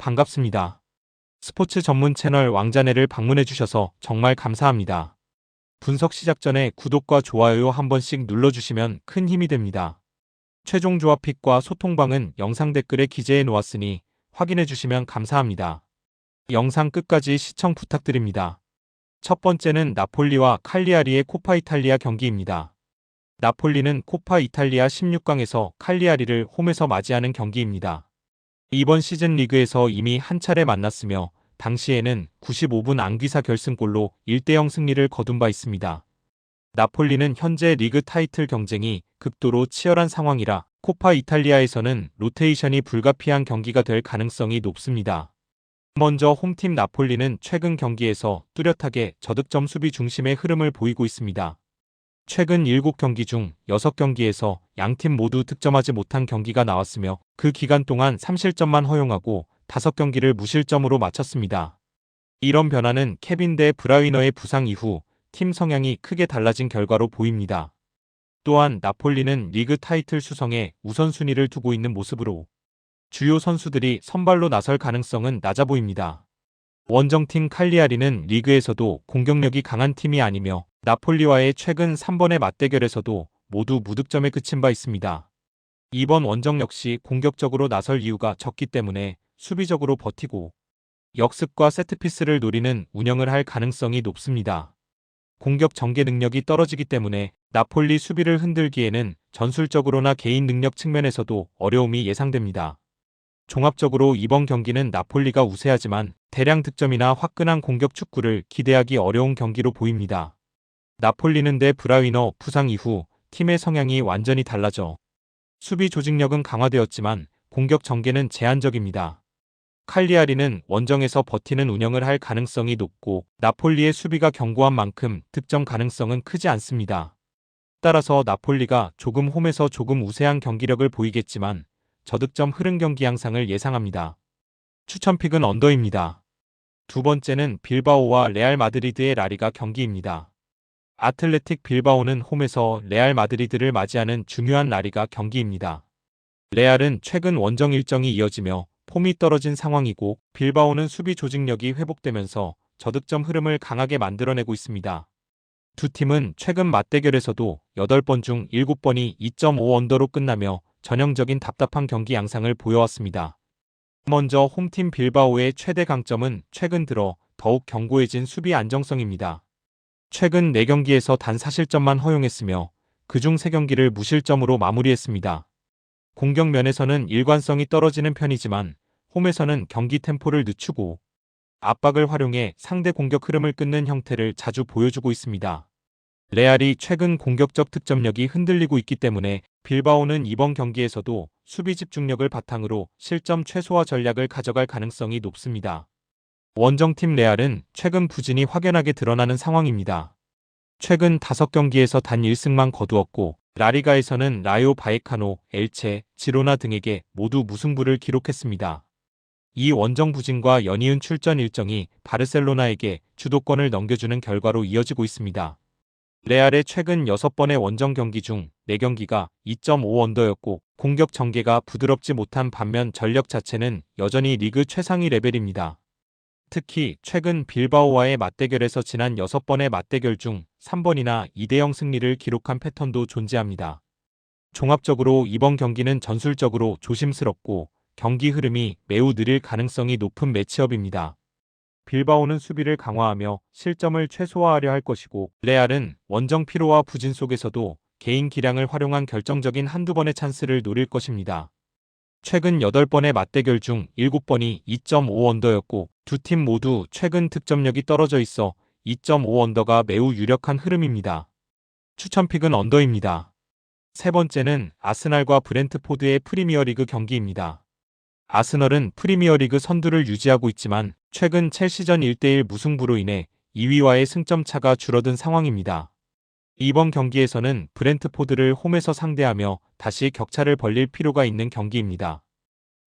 반갑습니다. 스포츠 전문 채널 왕자네를 방문해 주셔서 정말 감사합니다. 분석 시작 전에 구독과 좋아요 한 번씩 눌러주시면 큰 힘이 됩니다. 최종 조합 픽과 소통방은 영상 댓글에 기재해 놓았으니 확인해 주시면 감사합니다. 영상 끝까지 시청 부탁드립니다. 첫 번째는 나폴리와 칼리아리의 코파 이탈리아 경기입니다. 나폴리는 코파 이탈리아 16강에서 칼리아리를 홈에서 맞이하는 경기입니다. 이번 시즌 리그에서 이미 한 차례 만났으며 당시에는 95분 안귀사 결승골로 1대0 승리를 거둔 바 있습니다. 나폴리는 현재 리그 타이틀 경쟁이 극도로 치열한 상황이라 코파 이탈리아에서는 로테이션이 불가피한 경기가 될 가능성이 높습니다. 먼저 홈팀 나폴리는 최근 경기에서 뚜렷하게 저득점 수비 중심의 흐름을 보이고 있습니다. 최근 7경기 중 6경기에서 양팀 모두 득점하지 못한 경기가 나왔으며 그 기간 동안 3실점만 허용하고 5경기를 무실점으로 마쳤습니다. 이런 변화는 케빈 대 브라위너의 부상 이후 팀 성향이 크게 달라진 결과로 보입니다. 또한 나폴리는 리그 타이틀 수성에 우선순위를 두고 있는 모습으로 주요 선수들이 선발로 나설 가능성은 낮아 보입니다. 원정팀 칼리아리는 리그에서도 공격력이 강한 팀이 아니며 나폴리와의 최근 3번의 맞대결에서도 모두 무득점에 그친 바 있습니다. 이번 원정 역시 공격적으로 나설 이유가 적기 때문에 수비적으로 버티고 역습과 세트피스를 노리는 운영을 할 가능성이 높습니다. 공격 전개 능력이 떨어지기 때문에 나폴리 수비를 흔들기에는 전술적으로나 개인 능력 측면에서도 어려움이 예상됩니다. 종합적으로 이번 경기는 나폴리가 우세하지만 대량 득점이나 화끈한 공격 축구를 기대하기 어려운 경기로 보입니다. 나폴리는 대 브라위너 부상 이후 팀의 성향이 완전히 달라져 수비 조직력은 강화되었지만 공격 전개는 제한적입니다. 칼리아리는 원정에서 버티는 운영을 할 가능성이 높고 나폴리의 수비가 견고한 만큼 득점 가능성은 크지 않습니다. 따라서 나폴리가 조금 홈에서 조금 우세한 경기력을 보이겠지만 저득점 흐름 경기 양상을 예상합니다. 추천픽은 언더입니다. 두 번째는 빌바오와 레알 마드리드의 라리가 경기입니다. 아틀레틱 빌바오는 홈에서 레알 마드리드를 맞이하는 중요한 라리가 경기입니다. 레알은 최근 원정 일정이 이어지며 폼이 떨어진 상황이고 빌바오는 수비 조직력이 회복되면서 저득점 흐름을 강하게 만들어내고 있습니다. 두 팀은 최근 맞대결에서도 8번 중 7번이 2.5 언더로 끝나며 전형적인 답답한 경기 양상을 보여왔습니다. 먼저 홈팀 빌바오의 최대 강점은 최근 들어 더욱 견고해진 수비 안정성입니다. 최근 4경기에서 단 4실점만 허용했으며 그중 3경기를 무실점으로 마무리했습니다. 공격 면에서는 일관성이 떨어지는 편이지만 홈에서는 경기 템포를 늦추고 압박을 활용해 상대 공격 흐름을 끊는 형태를 자주 보여주고 있습니다. 레알이 최근 공격적 득점력이 흔들리고 있기 때문에 빌바오는 이번 경기에서도 수비 집중력을 바탕으로 실점 최소화 전략을 가져갈 가능성이 높습니다. 원정팀 레알은 최근 부진이 확연하게 드러나는 상황입니다. 최근 5경기에서 단 1승만 거두었고 라리가에서는 라요 바이카노, 엘체, 지로나 등에게 모두 무승부를 기록했습니다. 이 원정 부진과 연이은 출전 일정이 바르셀로나에게 주도권을 넘겨주는 결과로 이어지고 있습니다. 레알의 최근 6번의 원정 경기 중 4경기가 2.5 언더였고 공격 전개가 부드럽지 못한 반면 전력 자체는 여전히 리그 최상위 레벨입니다. 특히 최근 빌바오와의 맞대결에서 지난 6번의 맞대결 중 3번이나 2대0 승리를 기록한 패턴도 존재합니다. 종합적으로 이번 경기는 전술적으로 조심스럽고 경기 흐름이 매우 느릴 가능성이 높은 매치업입니다. 빌바오는 수비를 강화하며 실점을 최소화하려 할 것이고 레알은 원정 피로와 부진 속에서도 개인 기량을 활용한 결정적인 한두 번의 찬스를 노릴 것입니다. 최근 8번의 맞대결 중 7번이 2.5 언더였고 두 팀 모두 최근 득점력이 떨어져 있어 2.5 언더가 매우 유력한 흐름입니다. 추천픽은 언더입니다. 세 번째는 아스날과 브렌트포드의 프리미어리그 경기입니다. 아스널은 프리미어리그 선두를 유지하고 있지만 최근 첼시전 1대1 무승부로 인해 2위와의 승점 차가 줄어든 상황입니다. 이번 경기에서는 브렌트포드를 홈에서 상대하며 다시 격차를 벌릴 필요가 있는 경기입니다.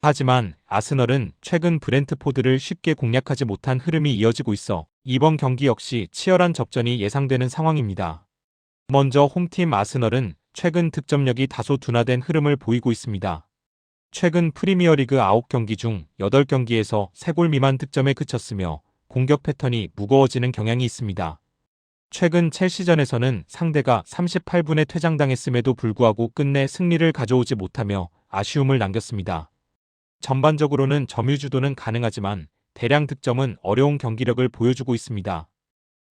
하지만 아스널은 최근 브렌트포드를 쉽게 공략하지 못한 흐름이 이어지고 있어 이번 경기 역시 치열한 접전이 예상되는 상황입니다. 먼저 홈팀 아스널은 최근 득점력이 다소 둔화된 흐름을 보이고 있습니다. 최근 프리미어리그 9경기 중 8경기에서 3골 미만 득점에 그쳤으며 공격 패턴이 무거워지는 경향이 있습니다. 최근 첼시전에서는 상대가 38분에 퇴장당했음에도 불구하고 끝내 승리를 가져오지 못하며 아쉬움을 남겼습니다. 전반적으로는 점유주도는 가능하지만 대량 득점은 어려운 경기력을 보여주고 있습니다.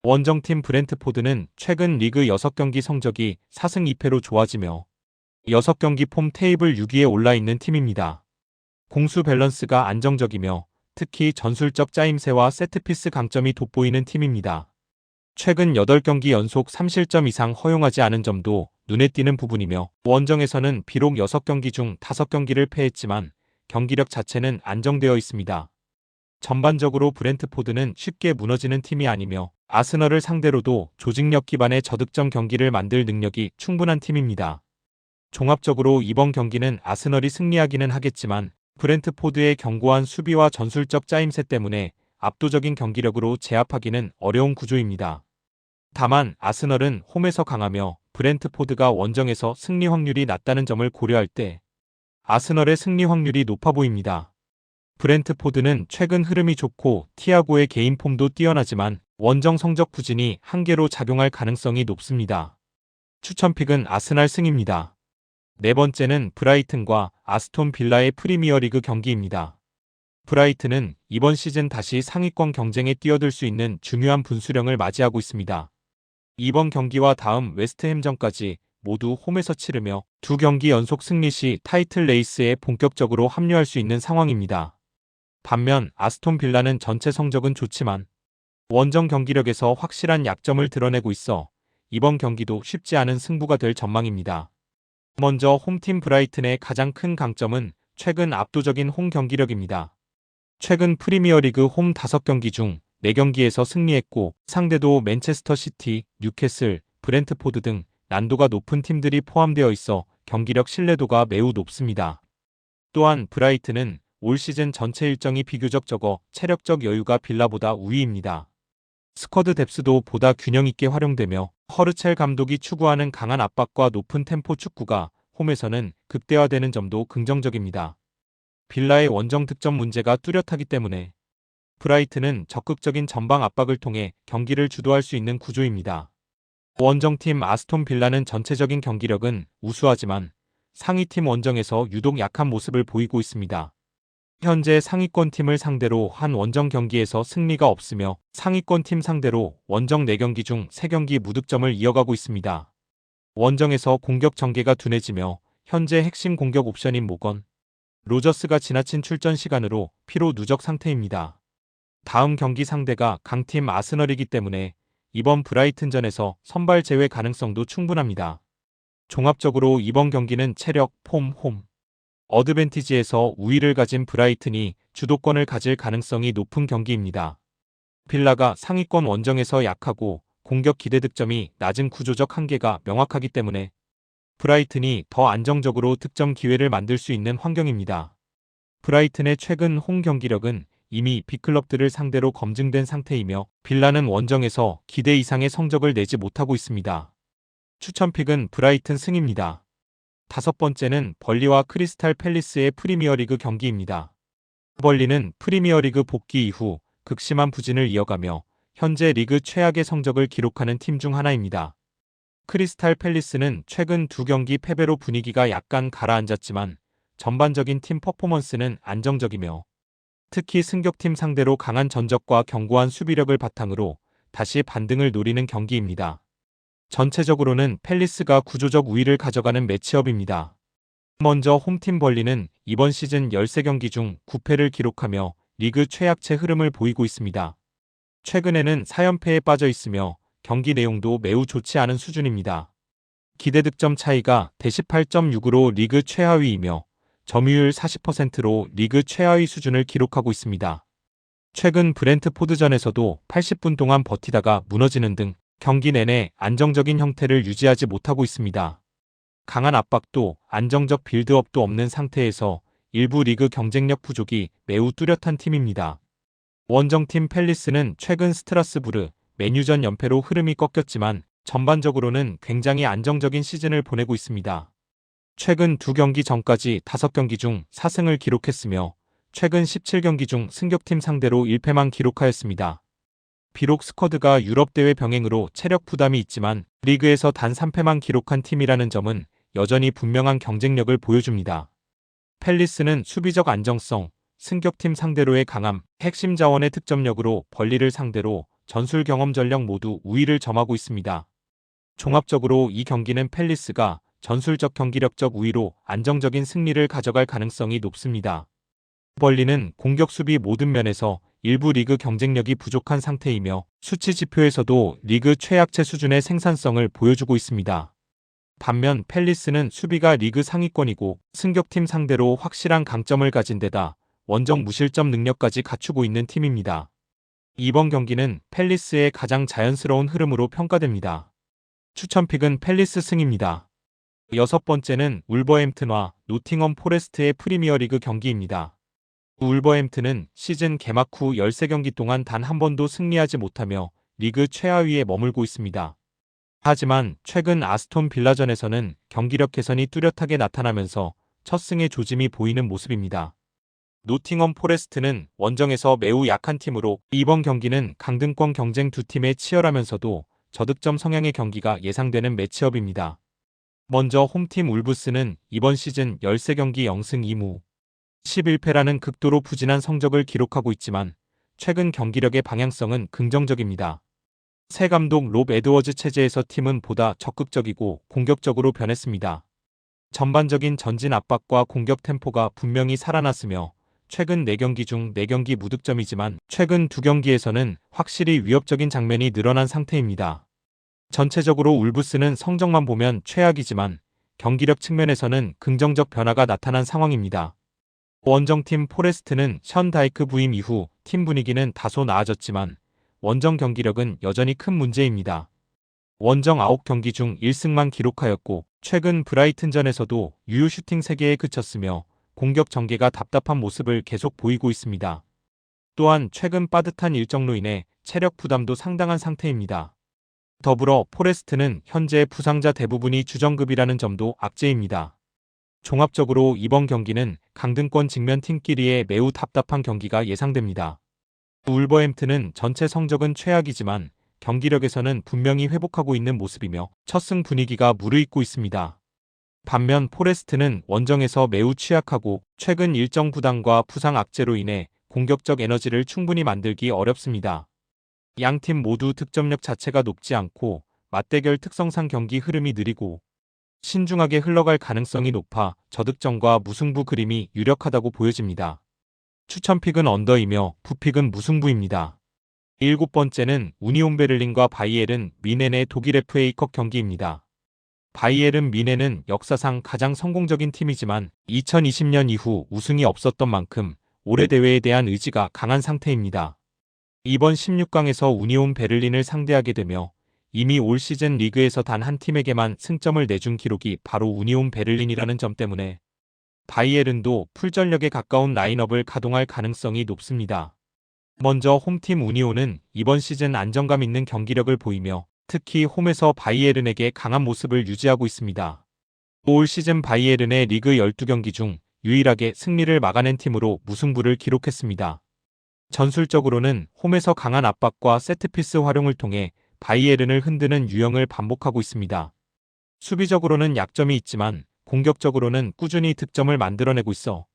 원정팀 브렌트포드는 최근 리그 6경기 성적이 4승 2패로 좋아지며 6경기 폼 테이블 6위에 올라 있는 팀입니다. 공수 밸런스가 안정적이며 특히 전술적 짜임새와 세트피스 강점이 돋보이는 팀입니다. 최근 8경기 연속 3실점 이상 허용하지 않은 점도 눈에 띄는 부분이며 원정에서는 비록 6경기 중 5경기를 패했지만 경기력 자체는 안정되어 있습니다. 전반적으로 브렌트포드는 쉽게 무너지는 팀이 아니며 아스널을 상대로도 조직력 기반의 저득점 경기를 만들 능력이 충분한 팀입니다. 종합적으로 이번 경기는 아스널이 승리하기는 하겠지만 브렌트포드의 견고한 수비와 전술적 짜임새 때문에 압도적인 경기력으로 제압하기는 어려운 구조입니다. 다만 아스널은 홈에서 강하며 브렌트포드가 원정에서 승리 확률이 낮다는 점을 고려할 때 아스널의 승리 확률이 높아 보입니다. 브렌트포드는 최근 흐름이 좋고 티아고의 개인 폼도 뛰어나지만 원정 성적 부진이 한계로 작용할 가능성이 높습니다. 추천픽은 아스날 승입니다. 네 번째는 브라이튼과 아스톤 빌라의 프리미어리그 경기입니다. 브라이튼은 이번 시즌 다시 상위권 경쟁에 뛰어들 수 있는 중요한 분수령을 맞이하고 있습니다. 이번 경기와 다음 웨스트햄전까지 모두 홈에서 치르며 두 경기 연속 승리 시 타이틀 레이스에 본격적으로 합류할 수 있는 상황입니다. 반면 아스톤 빌라는 전체 성적은 좋지만 원정 경기력에서 확실한 약점을 드러내고 있어 이번 경기도 쉽지 않은 승부가 될 전망입니다. 먼저 홈팀 브라이튼의 가장 큰 강점은 최근 압도적인 홈 경기력입니다. 최근 프리미어리그 홈 5경기 중 4경기에서 승리했고 상대도 맨체스터 시티, 뉴캐슬, 브렌트포드 등 난도가 높은 팀들이 포함되어 있어 경기력 신뢰도가 매우 높습니다. 또한 브라이튼은 올 시즌 전체 일정이 비교적 적어 체력적 여유가 빌라보다 우위입니다. 스쿼드 뎁스도 보다 균형 있게 활용되며 허르첼 감독이 추구하는 강한 압박과 높은 템포 축구가 홈에서는 극대화되는 점도 긍정적입니다. 빌라의 원정 득점 문제가 뚜렷하기 때문에 브라이트는 적극적인 전방 압박을 통해 경기를 주도할 수 있는 구조입니다. 원정팀 아스톤 빌라는 전체적인 경기력은 우수하지만 상위팀 원정에서 유독 약한 모습을 보이고 있습니다. 현재 상위권 팀을 상대로 한 원정 경기에서 승리가 없으며 상위권 팀 상대로 원정 4경기 중 3경기 무득점을 이어가고 있습니다. 원정에서 공격 전개가 둔해지며 현재 핵심 공격 옵션인 모건, 로저스가 지나친 출전 시간으로 피로 누적 상태입니다. 다음 경기 상대가 강팀 아스널이기 때문에 이번 브라이튼전에서 선발 제외 가능성도 충분합니다. 종합적으로 이번 경기는 체력, 폼, 홈, 어드밴티지에서 우위를 가진 브라이튼이 주도권을 가질 가능성이 높은 경기입니다. 빌라가 상위권 원정에서 약하고 공격 기대 득점이 낮은 구조적 한계가 명확하기 때문에 브라이튼이 더 안정적으로 득점 기회를 만들 수 있는 환경입니다. 브라이튼의 최근 홈 경기력은 이미 빅클럽들을 상대로 검증된 상태이며 빌라는 원정에서 기대 이상의 성적을 내지 못하고 있습니다. 추천픽은 브라이튼 승입니다. 다섯 번째는 벌리와 크리스탈 팰리스의 프리미어리그 경기입니다. 벌리는 프리미어리그 복귀 이후 극심한 부진을 이어가며 현재 리그 최악의 성적을 기록하는 팀 중 하나입니다. 크리스탈 팰리스는 최근 두 경기 패배로 분위기가 약간 가라앉았지만 전반적인 팀 퍼포먼스는 안정적이며 특히 승격팀 상대로 강한 전적과 견고한 수비력을 바탕으로 다시 반등을 노리는 경기입니다. 전체적으로는 팰리스가 구조적 우위를 가져가는 매치업입니다. 먼저 홈팀 벌리는 이번 시즌 13경기 중 9패를 기록하며 리그 최약체 흐름을 보이고 있습니다. 최근에는 4연패에 빠져 있으며 경기 내용도 매우 좋지 않은 수준입니다. 기대 득점 차이가 대18.6으로 리그 최하위이며 점유율 40%로 리그 최하위 수준을 기록하고 있습니다. 최근 브렌트포드전에서도 80분 동안 버티다가 무너지는 등 경기 내내 안정적인 형태를 유지하지 못하고 있습니다. 강한 압박도 안정적 빌드업도 없는 상태에서 일부 리그 경쟁력 부족이 매우 뚜렷한 팀입니다. 원정팀 팰리스는 최근 스트라스부르, 메뉴전 연패로 흐름이 꺾였지만 전반적으로는 굉장히 안정적인 시즌을 보내고 있습니다. 최근 두 경기 전까지 5경기 중 4승을 기록했으며 최근 17경기 중 승격팀 상대로 1패만 기록하였습니다. 비록 스쿼드가 유럽 대회 병행으로 체력 부담이 있지만 리그에서 단 3패만 기록한 팀이라는 점은 여전히 분명한 경쟁력을 보여줍니다. 펠리스는 수비적 안정성, 승격팀 상대로의 강함, 핵심 자원의 득점력으로 벌리를 상대로 전술 경험 전력 모두 우위를 점하고 있습니다. 종합적으로 이 경기는 펠리스가 전술적 경기력적 우위로 안정적인 승리를 가져갈 가능성이 높습니다. 벌리는 공격 수비 모든 면에서 일부 리그 경쟁력이 부족한 상태이며 수치 지표에서도 리그 최약체 수준의 생산성을 보여주고 있습니다. 반면 펠리스는 수비가 리그 상위권이고 승격팀 상대로 확실한 강점을 가진 데다 원정 무실점 능력까지 갖추고 있는 팀입니다. 이번 경기는 펠리스의 가장 자연스러운 흐름으로 평가됩니다. 추천픽은 펠리스 승입니다. 여섯 번째는 울버햄튼과 노팅엄 포레스트의 프리미어리그 경기입니다. 울버햄튼은 시즌 개막 후 13경기 동안 단 한 번도 승리하지 못하며 리그 최하위에 머물고 있습니다. 하지만 최근 아스톤 빌라전에서는 경기력 개선이 뚜렷하게 나타나면서 첫 승의 조짐이 보이는 모습입니다. 노팅엄 포레스트는 원정에서 매우 약한 팀으로 이번 경기는 강등권 경쟁 두 팀의 치열하면서도 저득점 성향의 경기가 예상되는 매치업입니다. 먼저 홈팀 울브스는 이번 시즌 13경기 0승 2무 11패라는 극도로 부진한 성적을 기록하고 있지만 최근 경기력의 방향성은 긍정적입니다. 새 감독 롭 에드워즈 체제에서 팀은 보다 적극적이고 공격적으로 변했습니다. 전반적인 전진 압박과 공격 템포가 분명히 살아났으며 최근 4경기 중 4경기 무득점이지만 최근 2경기에서는 확실히 위협적인 장면이 늘어난 상태입니다. 전체적으로 울브스는 성적만 보면 최악이지만 경기력 측면에서는 긍정적 변화가 나타난 상황입니다. 원정팀 포레스트는 션 다이크 부임 이후 팀 분위기는 다소 나아졌지만 원정 경기력은 여전히 큰 문제입니다. 원정 9경기 중 1승만 기록하였고 최근 브라이튼전에서도 유효 슈팅 3개에 그쳤으며 공격 전개가 답답한 모습을 계속 보이고 있습니다. 또한 최근 빠듯한 일정로 인해 체력 부담도 상당한 상태입니다. 더불어 포레스트는 현재 부상자 대부분이 주정급이라는 점도 악재입니다. 종합적으로 이번 경기는 강등권 직면 팀끼리의 매우 답답한 경기가 예상됩니다. 울버햄튼은 전체 성적은 최악이지만 경기력에서는 분명히 회복하고 있는 모습이며 첫 승 분위기가 무르익고 있습니다. 반면 포레스트는 원정에서 매우 취약하고 최근 일정 부담과 부상 악재로 인해 공격적 에너지를 충분히 만들기 어렵습니다. 양 팀 모두 득점력 자체가 높지 않고 맞대결 특성상 경기 흐름이 느리고 신중하게 흘러갈 가능성이 높아 저득점과 무승부 그림이 유력하다고 보여집니다. 추천픽은 언더이며 부픽은 무승부입니다. 일곱 번째는 우니온 베를린과 바이에른 미넨의 독일 FA컵 경기입니다. 바이에른 미넨은 역사상 가장 성공적인 팀이지만 2020년 이후 우승이 없었던 만큼 올해 대회에 대한 의지가 강한 상태입니다. 이번 16강에서 우니온 베를린을 상대하게 되며 이미 올 시즌 리그에서 단 한 팀에게만 승점을 내준 기록이 바로 우니온 베를린이라는 점 때문에 바이에른도 풀전력에 가까운 라인업을 가동할 가능성이 높습니다. 먼저 홈팀 우니온은 이번 시즌 안정감 있는 경기력을 보이며 특히 홈에서 바이에른에게 강한 모습을 유지하고 있습니다. 올 시즌 바이에른의 리그 12경기 중 유일하게 승리를 막아낸 팀으로 무승부를 기록했습니다. 전술적으로는 홈에서 강한 압박과 세트피스 활용을 통해 바이에른을 흔드는 유형을 반복하고 있습니다. 수비적으로는 약점이 있지만 공격적으로는 꾸준히 득점을 만들어내고 있어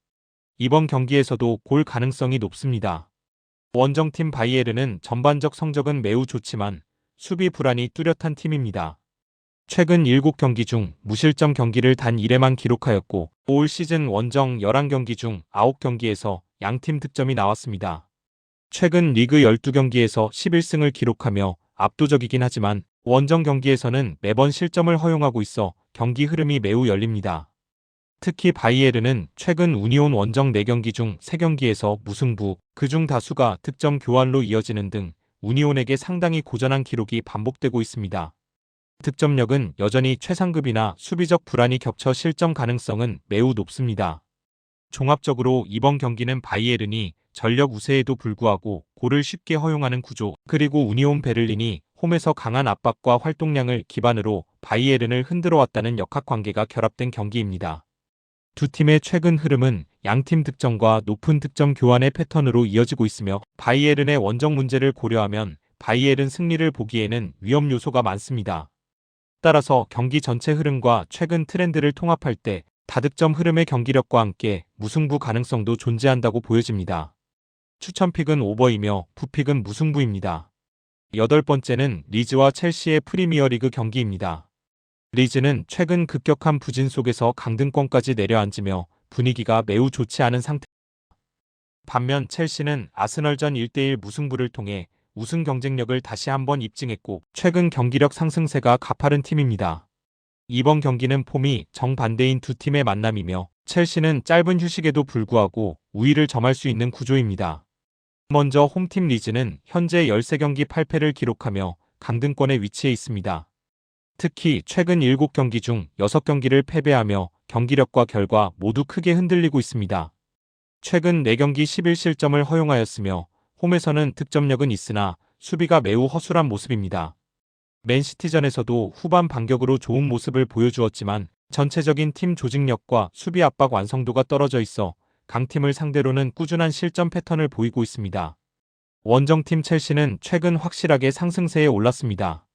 이번 경기에서도 골 가능성이 높습니다. 원정팀 바이에른은 전반적 성적은 매우 좋지만 수비 불안이 뚜렷한 팀입니다. 최근 7경기 중 무실점 경기를 단 1회만 기록하였고 올 시즌 원정 11경기 중 9경기에서 양팀 득점이 나왔습니다. 최근 리그 12경기에서 11승을 기록하며 압도적이긴 하지만 원정 경기에서는 매번 실점을 허용하고 있어 경기 흐름이 매우 열립니다. 특히 바이에르는 최근 우니온 원정 4경기 중 3경기에서 무승부, 그중 다수가 득점 교환로 이어지는 등 우니온에게 상당히 고전한 기록이 반복되고 있습니다. 득점력은 여전히 최상급이나 수비적 불안이 겹쳐 실점 가능성은 매우 높습니다. 종합적으로 이번 경기는 바이에른이 전력 우세에도 불구하고 골을 쉽게 허용하는 구조, 그리고 우니온 베를린이 홈에서 강한 압박과 활동량을 기반으로 바이에른을 흔들어 왔다는 역학관계가 결합된 경기입니다. 두 팀의 최근 흐름은 양팀 득점과 높은 득점 교환의 패턴으로 이어지고 있으며 바이에른의 원정 문제를 고려하면 바이에른 승리를 보기에는 위험 요소가 많습니다. 따라서 경기 전체 흐름과 최근 트렌드를 통합할 때 다득점 흐름의 경기력과 함께 무승부 가능성도 존재한다고 보여집니다. 추천픽은 오버이며 부픽은 무승부입니다. 여덟 번째는 리즈와 첼시의 프리미어리그 경기입니다. 리즈는 최근 급격한 부진 속에서 강등권까지 내려앉으며 분위기가 매우 좋지 않은 상태. 반면 첼시는 아스널전 1대1 무승부를 통해 우승 경쟁력을 다시 한번 입증했고 최근 경기력 상승세가 가파른 팀입니다. 이번 경기는 폼이 정반대인 두 팀의 만남이며 첼시는 짧은 휴식에도 불구하고 우위를 점할 수 있는 구조입니다. 먼저 홈팀 리즈는 현재 13경기 8패를 기록하며 강등권에 위치해 있습니다. 특히 최근 7경기 중 6경기를 패배하며 경기력과 결과 모두 크게 흔들리고 있습니다. 최근 4경기 11실점을 허용하였으며 홈에서는 득점력은 있으나 수비가 매우 허술한 모습입니다. 맨시티전에서도 후반 반격으로 좋은 모습을 보여주었지만 전체적인 팀 조직력과 수비 압박 완성도가 떨어져 있어 강팀을 상대로는 꾸준한 실점 패턴을 보이고 있습니다. 원정팀 첼시는 최근 확실하게 상승세에 올랐습니다.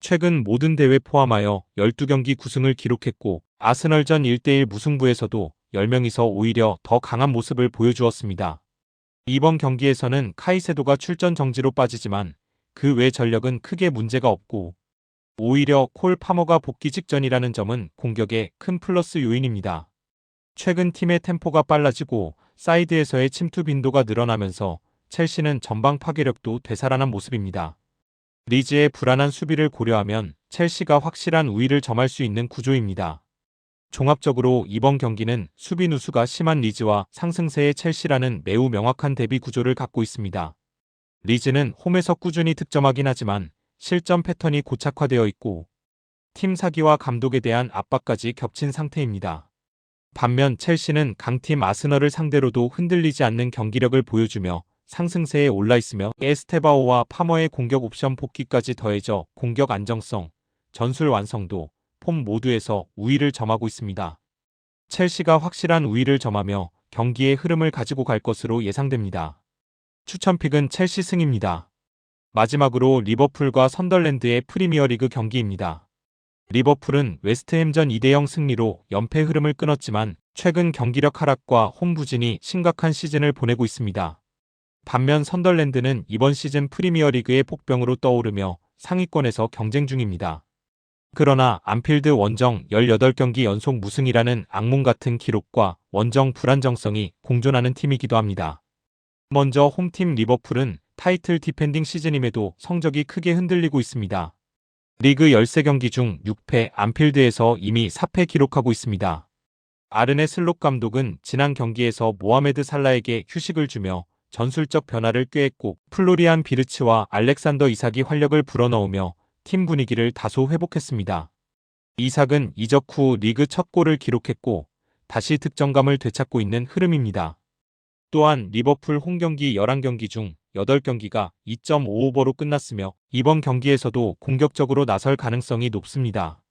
최근 모든 대회 포함하여 12경기 9승을 기록했고 아스널전 1대1 무승부에서도 10명이서 오히려 더 강한 모습을 보여주었습니다. 이번 경기에서는 카이세도가 출전 정지로 빠지지만 그 외 전력은 크게 문제가 없고 오히려 콜 파머가 복귀 직전이라는 점은 공격에 큰 플러스 요인입니다. 최근 팀의 템포가 빨라지고 사이드에서의 침투 빈도가 늘어나면서 첼시는 전방 파괴력도 되살아난 모습입니다. 리즈의 불안한 수비를 고려하면 첼시가 확실한 우위를 점할 수 있는 구조입니다. 종합적으로 이번 경기는 수비 누수가 심한 리즈와 상승세의 첼시라는 매우 명확한 대비 구조를 갖고 있습니다. 리즈는 홈에서 꾸준히 득점하긴 하지만 실점 패턴이 고착화되어 있고 팀 사기와 감독에 대한 압박까지 겹친 상태입니다. 반면 첼시는 강팀 아스널을 상대로도 흔들리지 않는 경기력을 보여주며 상승세에 올라 있으며 에스테바오와 파머의 공격 옵션 복귀까지 더해져 공격 안정성, 전술 완성도, 폼 모두에서 우위를 점하고 있습니다. 첼시가 확실한 우위를 점하며 경기의 흐름을 가지고 갈 것으로 예상됩니다. 추천픽은 첼시 승입니다. 마지막으로 리버풀과 선덜랜드의 프리미어리그 경기입니다. 리버풀은 웨스트햄전 2대0 승리로 연패 흐름을 끊었지만 최근 경기력 하락과 홈 부진이 심각한 시즌을 보내고 있습니다. 반면 선덜랜드는 이번 시즌 프리미어리그의 폭병으로 떠오르며 상위권에서 경쟁 중입니다. 그러나 안필드 원정 18경기 연속 무승이라는 악몽 같은 기록과 원정 불안정성이 공존하는 팀이기도 합니다. 먼저 홈팀 리버풀은 타이틀 디펜딩 시즌임에도 성적이 크게 흔들리고 있습니다. 리그 13경기 중 6패 안필드에서 이미 4패 기록하고 있습니다. 아르네 슬롯 감독은 지난 경기에서 모하메드 살라에게 휴식을 주며 전술적 변화를 꾀했고 플로리안 비르츠와 알렉산더 이삭이 활력을 불어넣으며 팀 분위기를 다소 회복했습니다. 이삭은 이적 후 리그 첫 골을 기록했고 다시 득점감을 되찾고 있는 흐름입니다. 또한 리버풀 홈경기 11경기 중 8경기가 2.5오버로 끝났으며 이번 경기에서도 공격적으로 나설 가능성이 높습니다.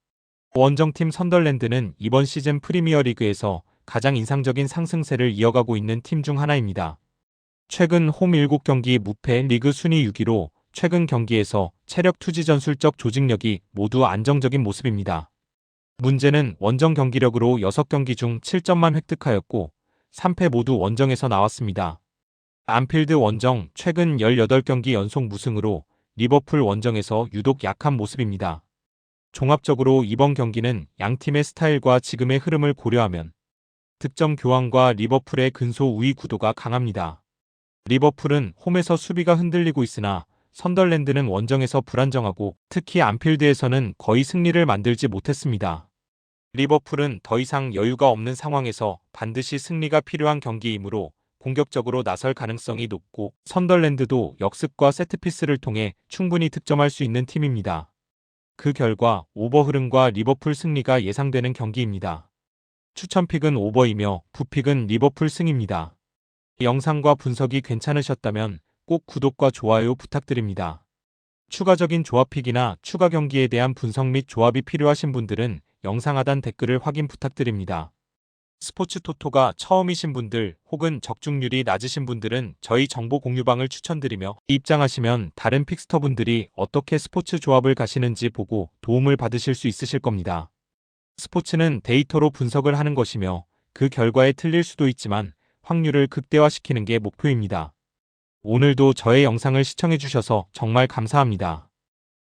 원정팀 선덜랜드는 이번 시즌 프리미어리그에서 가장 인상적인 상승세를 이어가고 있는 팀 중 하나입니다. 최근 홈 7경기 무패 리그 순위 6위로 최근 경기에서 체력 투지 전술적 조직력이 모두 안정적인 모습입니다. 문제는 원정 경기력으로 6경기 중 7점만 획득하였고 3패 모두 원정에서 나왔습니다. 안필드 원정 최근 18경기 연속 무승으로 리버풀 원정에서 유독 약한 모습입니다. 종합적으로 이번 경기는 양팀의 스타일과 지금의 흐름을 고려하면 득점 교환과 리버풀의 근소 우위 구도가 강합니다. 리버풀은 홈에서 수비가 흔들리고 있으나 선덜랜드는 원정에서 불안정하고 특히 안필드에서는 거의 승리를 만들지 못했습니다. 리버풀은 더 이상 여유가 없는 상황에서 반드시 승리가 필요한 경기이므로 공격적으로 나설 가능성이 높고 선덜랜드도 역습과 세트피스를 통해 충분히 득점할 수 있는 팀입니다. 그 결과 오버 흐름과 리버풀 승리가 예상되는 경기입니다. 추천픽은 오버이며 부픽은 리버풀 승입니다. 영상과 분석이 괜찮으셨다면 꼭 구독과 좋아요 부탁드립니다. 추가적인 조합픽이나 추가 경기에 대한 분석 및 조합이 필요하신 분들은 영상 하단 댓글을 확인 부탁드립니다. 스포츠 토토가 처음이신 분들 혹은 적중률이 낮으신 분들은 저희 정보 공유방을 추천드리며 입장하시면 다른 픽스터 분들이 어떻게 스포츠 조합을 가시는지 보고 도움을 받으실 수 있으실 겁니다. 스포츠는 데이터로 분석을 하는 것이며 그 결과에 틀릴 수도 있지만 확률을 극대화시키는 게 목표입니다. 오늘도 저의 영상을 시청해주셔서 정말 감사합니다.